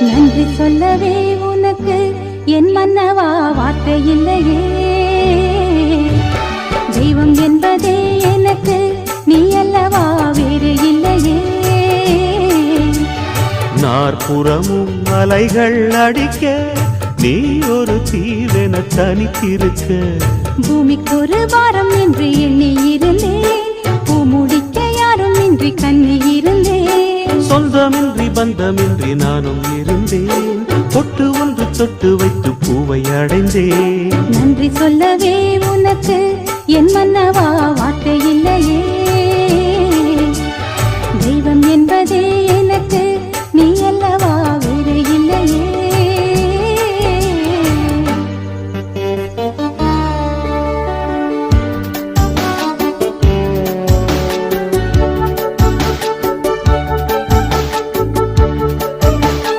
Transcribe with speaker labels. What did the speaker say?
Speaker 1: நன்றி சொல்லவே உனக்கு என் மன்னவா வார்த்தை இல்லையே. தெய்வம் என்பதே எனக்கு நீ அல்லவா வேறு இல்லையே.
Speaker 2: நாற்புறமும் அலைகள் அடிக்க நீ ஒரு தீவென தனித்திருக்க.
Speaker 1: பூமிக்கு ஒரு வாரம் என்று எண்ணி
Speaker 2: பந்தமின்றி நானும் இருந்தேன். பொட்டு ஒன்று தொட்டு வைத்து பூவை அடைந்தேன்.
Speaker 1: நன்றி சொல்லவே உனக்கு என் மன்னவா வார்த்தை இல்லையே. தெய்வம் என்பதே